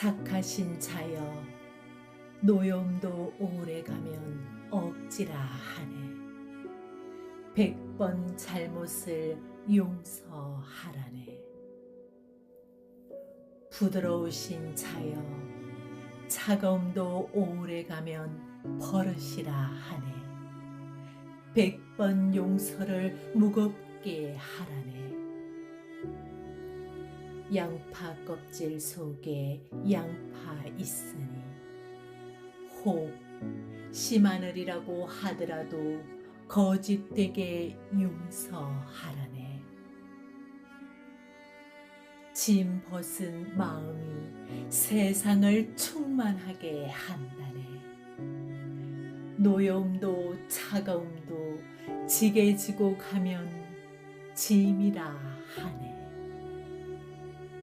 착하신 자여 노염도 오래 가면 억지라 하네. 백번 잘못을 용서하라네. 부드러우신 자여 차가움도 오래 가면 버릇이라 하네. 백번 용서를 무겁게 하라네 양파 껍질 속에 양파 있으니 혹 심하늘이라고 하더라도 거짓되게 용서하라네. 짐 벗은 마음이 세상을 충만하게 한다네. 노여움도 차가움도 지게 지고 가면 짐이라 하네